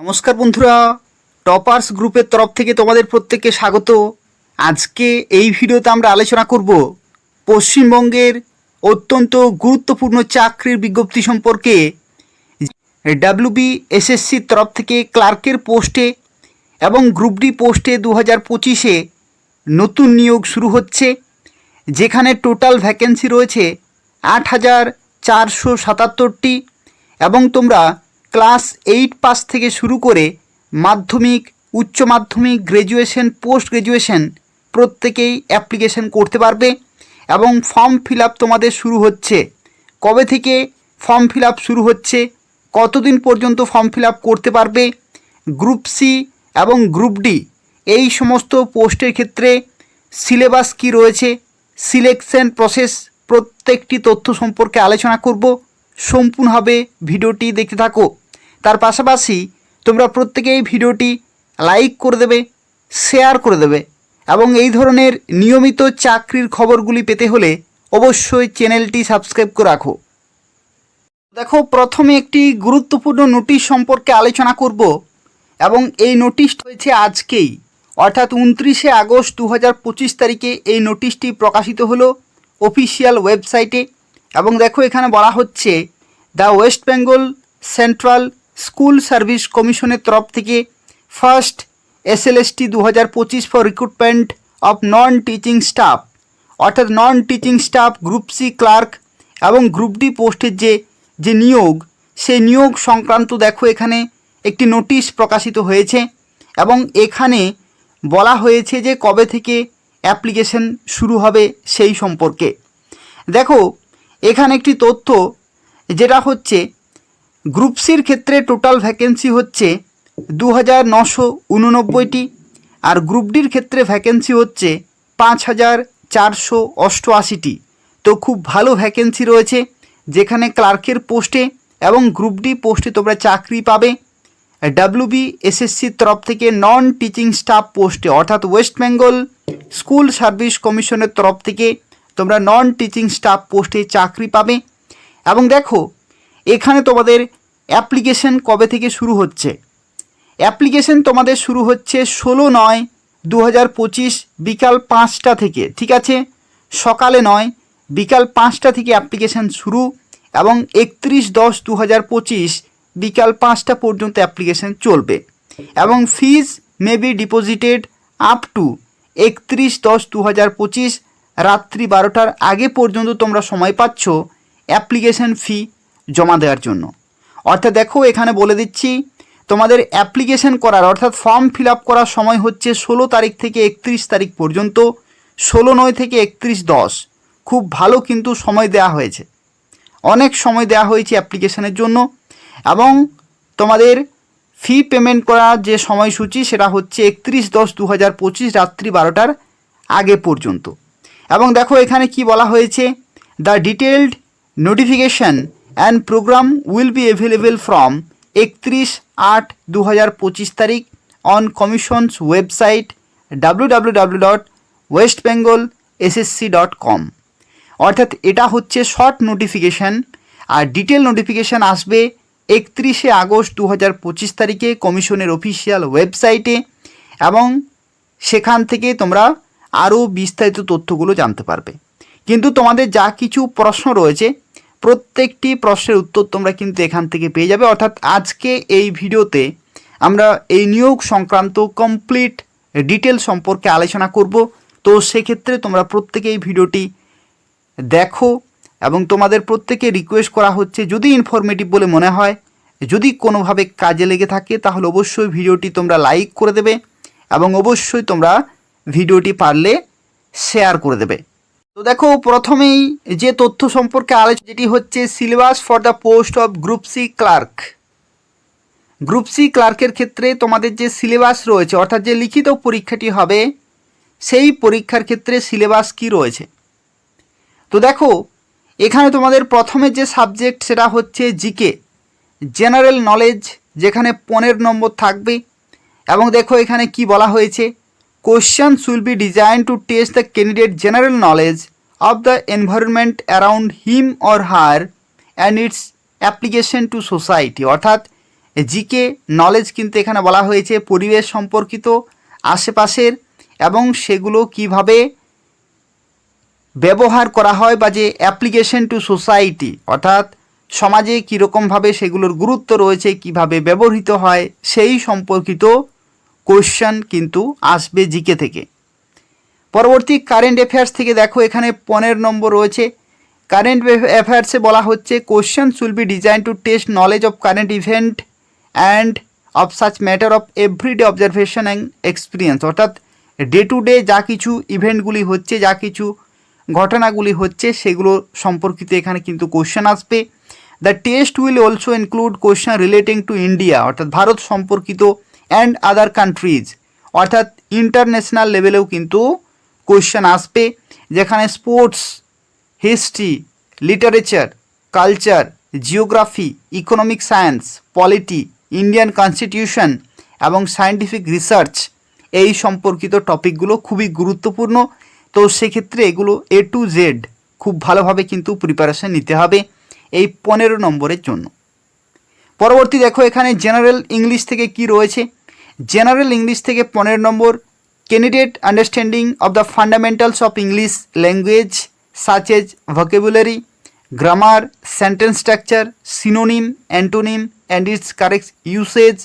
নমস্কার বন্ধুরা, টপার্স গ্রুপের তরফ থেকে তোমাদের প্রত্যেককে স্বাগত। আজকে এই ভিডিওতে আমরা আলোচনা করব পশ্চিমবঙ্গের অত্যন্ত গুরুত্বপূর্ণ চাকরির বিজ্ঞপ্তি সম্পর্কে। ডাব্লিউবি এসএসসির তরফ থেকে ক্লার্কের পোস্টে এবং গ্রুপ ডি পোস্টে দু হাজার পঁচিশে নতুন নিয়োগ শুরু হচ্ছে, যেখানে টোটাল ভ্যাকেন্সি রয়েছে আট হাজার চারশো সাতাত্তরটি এবং তোমরা ক্লাস এইট পাস থেকে শুরু করে মাধ্যমিক, উচ্চ মাধ্যমিক গ্র্যাজুয়েশন পোস্ট গ্র্যাজুয়েশন প্রত্যেকেই অ্যাপ্লিকেশন করতে পারবে এবং ফর্ম ফিল তোমাদের শুরু হচ্ছে। কবে থেকে ফর্ম ফিল শুরু হচ্ছে, কতদিন পর্যন্ত ফর্ম ফিল করতে পারবে গ্রুপ সি এবং গ্রুপ ডি এই সমস্ত পোস্টের ক্ষেত্রে সিলেবাস কি রয়েছে সিলেকশন প্রসেস প্রত্যেকটি তথ্য সম্পর্কে আলোচনা করব। সম্পূর্ণভাবে ভিডিওটি দেখতে থাকো। তার পাশাপাশি তোমরা প্রত্যেকেই ভিডিওটি লাইক করে দেবে শেয়ার করে দেবে এবং এই ধরনের নিয়মিত চাকরির খবরগুলি পেতে হলে অবশ্যই চ্যানেলটি সাবস্ক্রাইব করে রাখো। দেখো, প্রথমে একটি গুরুত্বপূর্ণ নোটিশ সম্পর্কে আলোচনা করব এবং এই নোটিশ হয়েছে আজকেই। অর্থাৎ উনত্রিশে আগস্ট দু হাজার পঁচিশ তারিখে এই নোটিশটি প্রকাশিত হলো অফিসিয়াল ওয়েবসাইটে এবং দেখো এখানে বলা হচ্ছে the West Bengal Central School Service কমিশনের তরফ থেকে ফার্স্ট এসএলএসটি দু হাজার পঁচিশ for recruitment of non teaching staff, অর্থাৎ non teaching staff group C clerk এবং গ্রুপ ডি পোস্টের যে যে নিয়োগ সেই নিয়োগ সংক্রান্ত দেখো এখানে একটি নোটিশ প্রকাশিত হয়েছে এবং এখানে বলা হয়েছে যে কবে থেকে অ্যাপ্লিকেশন শুরু হবে সেই সম্পর্কে। দেখো, এখানে একটি তথ্য যেটা হচ্ছে গ্রুপ সির ক্ষেত্রে টোটাল ভ্যাকেন্সি হচ্ছে দু হাজার নশো উননব্বইটি আর গ্রুপ ডির ক্ষেত্রে ভ্যাকেন্সি হচ্ছে পাঁচ হাজার চারশো অষ্টআশিটি। তো খুব ভালো ভ্যাকেন্সি রয়েছে যেখানে ক্লার্কের পোস্টে এবং গ্রুপ ডি পোস্টে তোমরা চাকরি পাবে। ডাব্লিউবি এসএসসির তরফ থেকে নন টিচিং স্টাফ পোস্টে অর্থাৎ ওয়েস্ট বেঙ্গল স্কুল সার্ভিস কমিশনের তরফ থেকে তোমরা নন টিচিং স্টাফ পোস্টে চাকরি পাবে। এবং দেখো এখানে তোমাদের অ্যাপ্লিকেশন কবে থেকে শুরু হচ্ছে? অ্যাপ্লিকেশন তোমাদের শুরু হচ্ছে ষোলো নয় দু বিকাল পাঁচটা থেকে, ঠিক আছে? সকালে নয়, বিকাল পাঁচটা থেকে অ্যাপ্লিকেশন শুরু এবং একত্রিশ দশ দু পঁচিশ বিকাল পাঁচটা পর্যন্ত অ্যাপ্লিকেশন চলবে। এবং fees may be deposited up to একত্রিশ দশ দু হাজার পঁচিশ রাত্রি বারোটার আগে পর্যন্ত তোমরা সময় পাচ্ছ। অ্যাপ্লিকেশন ফি জমা দেওয়ার জন্য। অর্থাৎ দেখো, এখানে বলে দিচ্ছি, তোমাদের অ্যাপ্লিকেশন করার, অর্থাৎ ফর্ম ফিল আপ করার সময় হচ্ছে ষোলো তারিখ থেকে একত্রিশ তারিখ পর্যন্ত, ষোলো নয় থেকে একত্রিশ দশ। খুব ভালো কিন্তু সময় দেওয়া হয়েছে। অনেক সময় দেওয়া হয়েছে অ্যাপ্লিকেশনের জন্য। এবং তোমাদের ফি পেমেন্ট করার যে সময়সূচি, সেটা হচ্ছে একত্রিশ দশ দু হাজার পঁচিশ রাত্রি বারোটার আগে পর্যন্ত। এবং দেখো, এখানে কি বলা হয়েছে? The detailed notification and program will be available from একত্রিশ আট দু হাজার পঁচিশ তারিখ on commission's website W W W dot West Bengal SSC dot com অর্থাৎ এটা হচ্ছে শর্ট নোটিফিকেশান আর ডিটেল নোটিফিকেশান আসবে একত্রিশে আগস্ট দু হাজার পঁচিশ তারিখে কমিশনের অফিসিয়াল ওয়েবসাইটে এবং সেখান থেকে তোমরা আরও বিস্তারিত তথ্যগুলো জানতে পারবে। কিন্তু তোমাদের যা কিছু প্রশ্ন রয়েছে প্রত্যেকটি প্রশ্নের উত্তর তোমরা কিন্তু এখান থেকে পেয়ে যাবে। অর্থাৎ আজকে এই ভিডিওতে আমরা এই নিয়োগ সংক্রান্ত কমপ্লিট ডিটেল সম্পর্কে আলোচনা করব। তো সেক্ষেত্রে তোমরা প্রত্যেকেই ভিডিওটি দেখো এবং তোমাদের প্রত্যেকে রিকোয়েস্ট করা হচ্ছে, যদি ইনফরমেটিভ বলে মনে হয়, যদি কোনোভাবে কাজে লেগে থাকে, তাহলে অবশ্যই ভিডিওটি তোমরা লাইক করে দেবে এবং অবশ্যই তোমরা ভিডিওটি পারলে শেয়ার করে দেবে। তো দেখো, প্রথমেই যে তথ্য সম্পর্কে আলোচনা যেটি হচ্ছে syllabus for the post of group C clerk group C ক্লার্কের ক্ষেত্রে তোমাদের যে সিলেবাস রয়েছে, অর্থাৎ যে লিখিত পরীক্ষাটি হবে, সেই পরীক্ষার ক্ষেত্রে সিলেবাস কি রয়েছে? তো দেখো, এখানে তোমাদের প্রথমে যে সাবজেক্ট সেটা হচ্ছে জিকে জেনারেল নলেজ যেখানে পনেরো নম্বর থাকবে। এবং দেখো, এখানে কি বলা হয়েছে? Questions will be design to test the candidate general knowledge of the environment around him or her and its application to society অর্থাৎ জিকে নলেজ কিন্তু এখানে বলা হয়েছে পরিবেশ সম্পর্কিত আশেপাশের এবং সেগুলো কীভাবে ব্যবহার করা হয় বা যে অ্যাপ্লিকেশন টু সোসাইটি অর্থাৎ সমাজে কীরকমভাবে সেগুলোর গুরুত্ব রয়েছে, কীভাবে ব্যবহৃত হয়, সেই সম্পর্কিত কোশ্চেন কিন্তু আসবে জিকে থেকে। পরবর্তী কারেন্ট অ্যাফেয়ার্স থেকে দেখো, এখানে পনেরো নম্বর রয়েছে। কারেন্ট অ্যাফেয়ার্সে বলা হচ্ছে question will be design to test knowledge of current event and of such matter of everyday observation and experience অর্থাৎ ডে টু ডে যা কিছু ইভেন্টগুলি হচ্ছে, যা কিছু ঘটনাগুলি হচ্ছে, সেগুলো সম্পর্কিত এখানে কিন্তু কোশ্চেন আসবে। The test will also include question relating to India অর্থাৎ ভারত সম্পর্কিত অ্যান্ড আদার কান্ট্রিজ অর্থাৎ ইন্টারন্যাশনাল লেভেলেও কিন্তু কোশ্চেন আসবে, যেখানে sports history literature culture geography economic science polity Indian constitution এবং সায়েন্টিফিক রিসার্চ এই সম্পর্কিত টপিকগুলো খুবই গুরুত্বপূর্ণ। তো সেক্ষেত্রে এগুলো এ টু জেড খুব ভালোভাবে কিন্তু প্রিপারেশান নিতে হবে এই পনেরো নম্বরের জন্য। পরবর্তী দেখো এখানে জেনারেল ইংলিশ থেকে কি রয়েছে? জেনারেল ইংলিশ থেকে পনেরো number candidate understanding of the fundamentals of English language such as vocabulary grammar sentence structure synonym antonym and its correct usage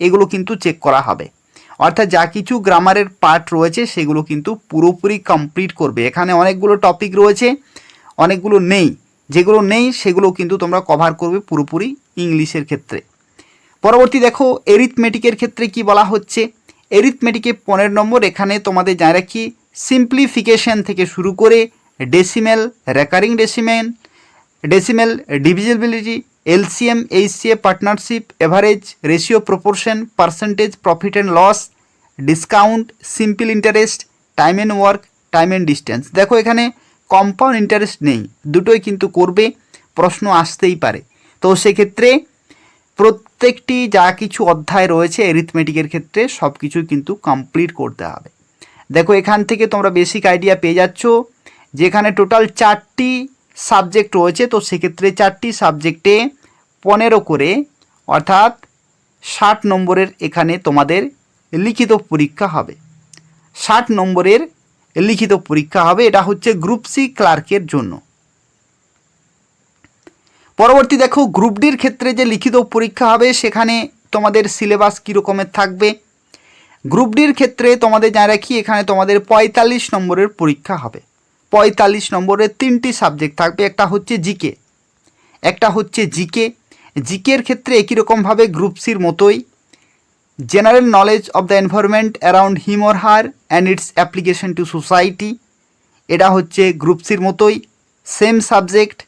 এগুলো কিন্তু চেক করা হবে। অর্থাৎ যা কিছু গ্রামারের পার্ট রয়েছে, সেগুলো কিন্তু পুরোপুরি কমপ্লিট করবে। এখানে অনেকগুলো টপিক রয়েছে, অনেকগুলো নেই। যেগুলো নেই, সেগুলো কিন্তু তোমরা কভার করবে পুরোপুরি ইংলিশের ক্ষেত্রে। পরবর্তী দেখো এরিথমেটিকের ক্ষেত্রে কি বলা হচ্ছে? এরিথমেটিকে পনেরো নম্বর, এখানে তোমাদের জানা রাখি সিম্পলিফিকেশন থেকে শুরু করে decimal recurring decimal decimal divisibility LCM HCA partnership average ratio proportion percentage profit and loss discount simple interest time and work time and distance দেখো এখানে কম্পাউন্ড ইন্টারেস্ট নেই, দুটোই কিন্তু করবে, প্রশ্ন আসতেই পারে। তো সেক্ষেত্রে প্রত্যেকটি যা কিছু অধ্যায় রয়েছে এরিথমেটিকের ক্ষেত্রে সব কিছু কিন্তু কমপ্লিট করতে হবে। দেখো, এখান থেকে তোমরা বেসিক আইডিয়া পেয়ে যাচ্ছ। যেখানে টোটাল চারটি সাবজেক্ট রয়েছে, তো সেক্ষেত্রে চারটি সাবজেক্টে পনেরো করে, অর্থাৎ ষাট নম্বরের এখানে তোমাদের লিখিত পরীক্ষা হবে। ষাট নম্বরের লিখিত পরীক্ষা হবে, এটা হচ্ছে গ্রুপ সি ক্লার্কের জন্য। পরবর্তী দেখো গ্রুপ ডির ক্ষেত্রে যে লিখিত পরীক্ষা হবে, সেখানে তোমাদের সিলেবাস কীরকমের থাকবে? গ্রুপ ডির ক্ষেত্রে তোমাদের জানা রাখি, এখানে তোমাদের পঁয়তাল্লিশ নম্বরের পরীক্ষা হবে। পঁয়তাল্লিশ নম্বরের তিনটি সাবজেক্ট থাকবে, একটা হচ্ছে জিকে। একটা হচ্ছে জিকে। জিকের ক্ষেত্রে একই রকমভাবে গ্রুপ সির মতোই। General knowledge of the environment around him or her and its application to society এটা হচ্ছে গ্রুপ সির মতোই। সেম সাবজেক্ট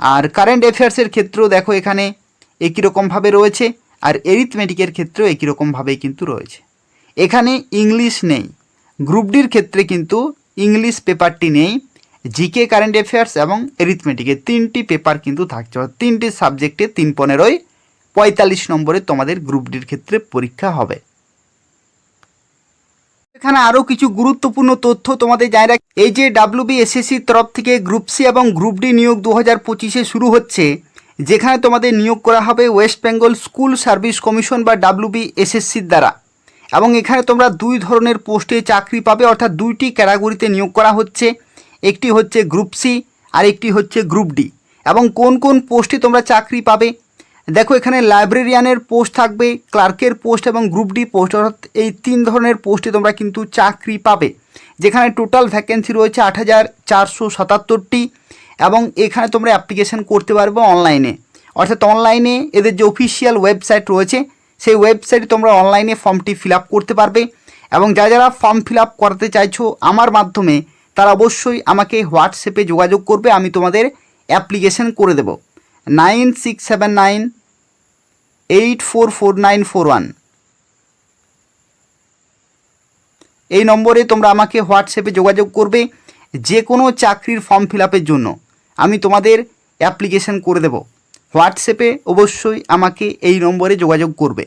আর কারেন্ট অ্যাফেয়ার্সের ক্ষেত্রেও দেখো এখানে একই রকমভাবে রয়েছে, আর এরিথমেটিকের ক্ষেত্রেও একই রকমভাবেই কিন্তু রয়েছে। এখানে ইংলিশ নেই গ্রুপ ডির ক্ষেত্রে কিন্তু ইংলিশ পেপারটি নেই জিকে কারেন্ট অ্যাফেয়ার্স এবং এরিথমেটিকের তিনটি পেপার কিন্তু থাকছে তিনটি সাবজেক্টে তিন পনেরোই পঁয়তাল্লিশ নম্বরে তোমাদের গ্রুপ ডির ক্ষেত্রে পরীক্ষা হবে। এখানে আরও কিছু গুরুত্বপূর্ণ তথ্য তোমাদের জানা রাখ। এই যে ডাব্লিউবি এসএসসির তরফ থেকে গ্রুপ সি এবং গ্রুপ ডি নিয়োগ দু হাজার পঁচিশে শুরু হচ্ছে, যেখানে তোমাদের নিয়োগ করা হবে West Bengal school service commission বা ডাব্লিউবি এসএসসির দ্বারা। এবং এখানে তোমরা দুই ধরনের পোস্টে চাকরি পাবে, অর্থাৎ দুইটি ক্যাটাগরিতে নিয়োগ করা হচ্ছে। একটি হচ্ছে গ্রুপ সি আর একটি হচ্ছে গ্রুপ ডি এবং কোন কোন পোস্টে তোমরা চাকরি পাবে দেখো, এখানে লাইব্রেরিয়ানের পোস্ট থাকবে ক্লার্কের পোস্ট এবং গ্রুপ ডি পোস্ট অর্থাৎ এই তিন ধরনের পোস্টে তোমরা কিন্তু চাকরি পাবে। যেখানে টোটাল ভ্যাকেন্সি রয়েছে আট হাজার চারশো সাতাত্তরটি এবং এখানে তোমরা অ্যাপ্লিকেশন করতে পারবে অনলাইনে অর্থাৎ অনলাইনে এদের যে অফিসিয়াল ওয়েবসাইট রয়েছে, সেই ওয়েবসাইটে তোমরা অনলাইনে ফর্মটি ফিল করতে পারবে এবং যারা যারা ফর্ম ফিল করাতে চাইছো আমার মাধ্যমে, তারা অবশ্যই আমাকে হোয়াটসঅ্যাপে যোগাযোগ করবে, আমি তোমাদের অ্যাপ্লিকেশন করে দেব। Nine six seven nine eight four four nine four one. এই নম্বরে তোমরা আমাকে হোয়াটসঅ্যাপে যোগাযোগ করবে যে কোনো চাকরির ফর্ম ফিল জন্য। আমি তোমাদের অ্যাপ্লিকেশন করে দেব। হোয়াটসঅ্যাপে অবশ্যই আমাকে এই নম্বরে যোগাযোগ করবে।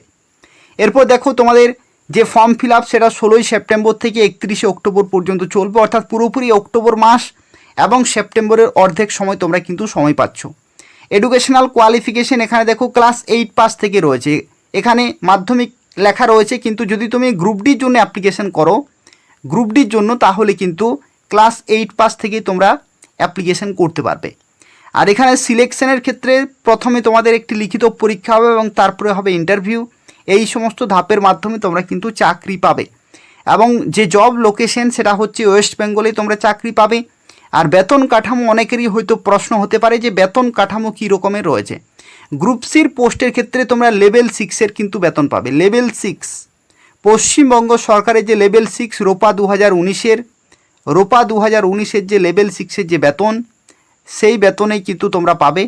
এরপর দেখো তোমাদের যে ফর্ম ফিল সেটা ষোলোই সেপ্টেম্বর থেকে একত্রিশে অক্টোবর পর্যন্ত চলবে, অর্থাৎ পুরোপুরি অক্টোবর মাস এবং সেপ্টেম্বরের অর্ধেক সময় তোমরা কিন্তু সময় পাচ্ছ। এডুকেশনাল কোয়ালিফিকেশন এখানে দেখো ক্লাস এইট পাস থেকে রয়েছে। এখানে মাধ্যমিক লেখা রয়েছে, কিন্তু যদি তুমি গ্রুপ ডির জন্য অ্যাপ্লিকেশন করো গ্রুপ ডির জন্য তাহলে কিন্তু ক্লাস এইট পাস থেকেই তোমরা অ্যাপ্লিকেশন করতে পারবে। আর এখানে সিলেকশনের ক্ষেত্রে প্রথমে তোমাদের একটি লিখিত পরীক্ষা হবে এবং তারপরে হবে ইন্টারভিউ এই সমস্ত ধাপের মাধ্যমে তোমরা কিন্তু চাকরি পাবে। এবং যে জব লোকেশন সেটা হচ্ছে ওয়েস্ট বেঙ্গলে তোমরা চাকরি পাবে। আর বেতন কাঠামো অনেকেরই হয়তো প্রশ্ন হতে পারে যে বেতন কাঠামো কী রকমের রয়েছে। গ্রুপ সির পোস্টের ক্ষেত্রে তোমরা লেভেল সিক্সের কিন্তু বেতন পাবে। Level six. পশ্চিমবঙ্গ সরকারের যে লেভেল সিক্স, রোপা দু হাজার উনিশের রোপা দু হাজার উনিশের যে লেভেল সিক্সের যে বেতন, সেই বেতনেই কিন্তু তোমরা পাবে।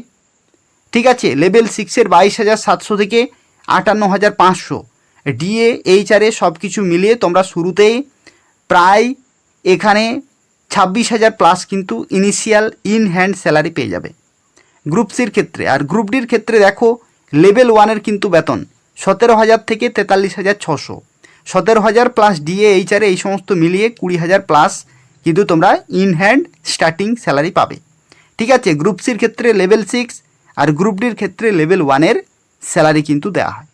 ঠিক আছে? লেভেল সিক্সের বাইশ হাজার সাতশো থেকে আটান্ন হাজার পাঁচশো। ডিএ এইচআরএ সব কিছু মিলিয়ে তোমরা শুরুতেই প্রায় এখানে ছাব্বিশ হাজার প্লাস কিন্তু ইনিশিয়াল ইন হ্যান্ড স্যালারি পেয়ে যাবে। গ্রুপ সির ক্ষেত্রে, আর গ্রুপ ডির ক্ষেত্রে দেখো লেভেল ওয়ানের কিন্তু বেতন, সতেরো হাজার থেকে তেতাল্লিশ হাজার ছশো। সতেরো হাজার প্লাস ডিএ এইচআরএ এই সমস্ত মিলিয়ে কুড়ি হাজার প্লাস কিন্তু তোমরা ইন হ্যান্ড স্টার্টিং স্যালারি পাবে। ঠিক আছে গ্রুপ সির ক্ষেত্রে লেভেল সিক্স আর গ্রুপ ডির ক্ষেত্রে লেভেল ওয়ানের স্যালারি কিন্তু দেওয়া হয়।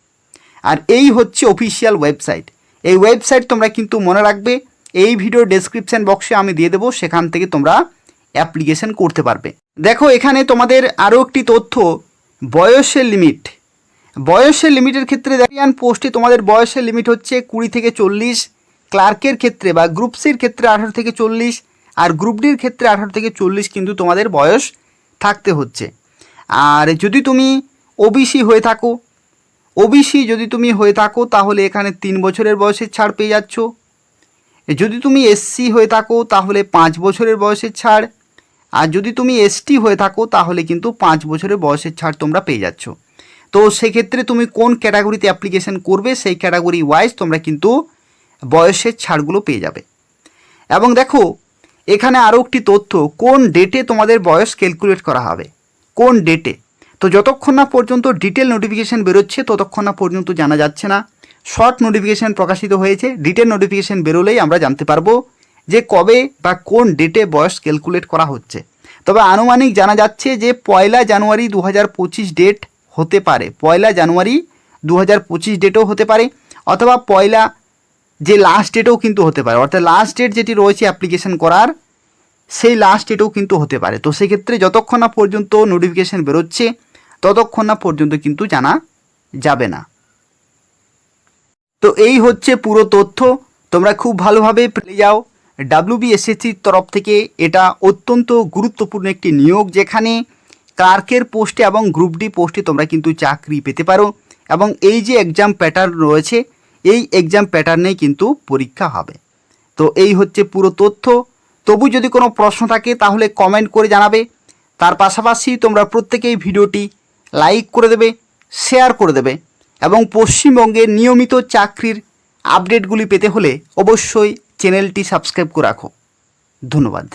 আর এই হচ্ছে অফিসিয়াল ওয়েবসাইট এই ওয়েবসাইট তোমরা কিন্তু মনে রাখবে এই ভিডিও ডেসক্রিপশন বক্সে আমি দিয়ে দেবো, সেখান থেকে তোমরা অ্যাপ্লিকেশন করতে পারবে। দেখো, এখানে তোমাদের আরও একটি তথ্য, বয়সের লিমিট বয়সের লিমিটের ক্ষেত্রে দেখিয়ান পোস্টে তোমাদের বয়সের লিমিট হচ্ছে কুড়ি থেকে চল্লিশ ক্লার্কের ক্ষেত্রে বা গ্রুপ সির ক্ষেত্রে আঠারো থেকে চল্লিশ, আর গ্রুপ ডির ক্ষেত্রে আঠারো থেকে চল্লিশ কিন্তু তোমাদের বয়স থাকতে হচ্ছে। আর যদি তুমি ওবিসি হয়ে থাকো ওবিসি যদি তুমি হয়ে থাকো, তাহলে এখানে তিন বছরের বয়সের ছাড় পেয়ে যাচ্ছ। যদি তুমি এসসি হয়ে থাকো, তাহলে পাঁচ বছরের বয়সের ছাড়। আর যদি তুমি এসটি হয়ে থাকো, তাহলে কিন্তু পাঁচ বছরের বয়সের ছাড় তোমরা পেয়ে যাচ্ছ। তো সেক্ষেত্রে তুমি কোন ক্যাটাগরিতে অ্যাপ্লিকেশন করবে, সেই ক্যাটাগরি ওয়াইজ তোমরা কিন্তু বয়সের ছাড়গুলো পেয়ে যাবে। এবং দেখো, এখানে আরও একটি তথ্য, কোন ডেটে তোমাদের বয়স ক্যালকুলেট করা হবে? কোন ডেটে? তো যতক্ষণ না পর্যন্ত ডিটেল নোটিফিকেশান বেরোচ্ছে, ততক্ষণ না পর্যন্ত জানা যাচ্ছে না। শর্ট নোটিফিকেশান প্রকাশিত হয়েছে ডিটেল নোটিফিকেশান বেরোলেই আমরা জানতে পারব যে কবে বা কোন ডেটে বয়স ক্যালকুলেট করা হচ্ছে। তবে আনুমানিক জানা যাচ্ছে যে পয়লা জানুয়ারি দু হাজার পঁচিশ ডেট হতে পারে। পয়লা জানুয়ারি দু হাজার পঁচিশ ডেটও হতে পারে, অথবা পয়লা যে লাস্ট ডেটও কিন্তু হতে পারে। অর্থাৎ লাস্ট ডেট যেটি রয়েছে অ্যাপ্লিকেশন করার, সেই লাস্ট ডেটও কিন্তু হতে পারে। তো সেক্ষেত্রে যতক্ষণ না পর্যন্ত নোটিফিকেশান বেরোচ্ছে, ততক্ষণ না পর্যন্ত কিন্তু জানা যাবে না। তো এই হচ্ছে পুরো তথ্য। তোমরা খুব ভালোভাবে পেলে যাও। ডাব্লিউবিএসএসসির তরফ থেকে এটা অত্যন্ত গুরুত্বপূর্ণ একটি নিয়োগ, যেখানে ক্লার্কের পোস্টে এবং গ্রুপ ডি পোস্টে তোমরা কিন্তু চাকরি পেতে পারো এবং এই যে এক্সাম প্যাটার্ন রয়েছে, এই এক্সাম প্যাটার্নেই কিন্তু পরীক্ষা হবে। তো এই হচ্ছে পুরো তথ্য। তবু যদি কোনো প্রশ্ন থাকে, তাহলে কমেন্ট করে জানাবে। তার পাশাপাশি তোমরা প্রত্যেকেই ভিডিওটি লাইক করে দেবে শেয়ার করে দেবে। এবং পশ্চিমবঙ্গের নিয়মিত চাকরির আপডেটগুলি পেতে হলে অবশ্যই চ্যানেলটি সাবস্ক্রাইব করে রাখো। ধন্যবাদ।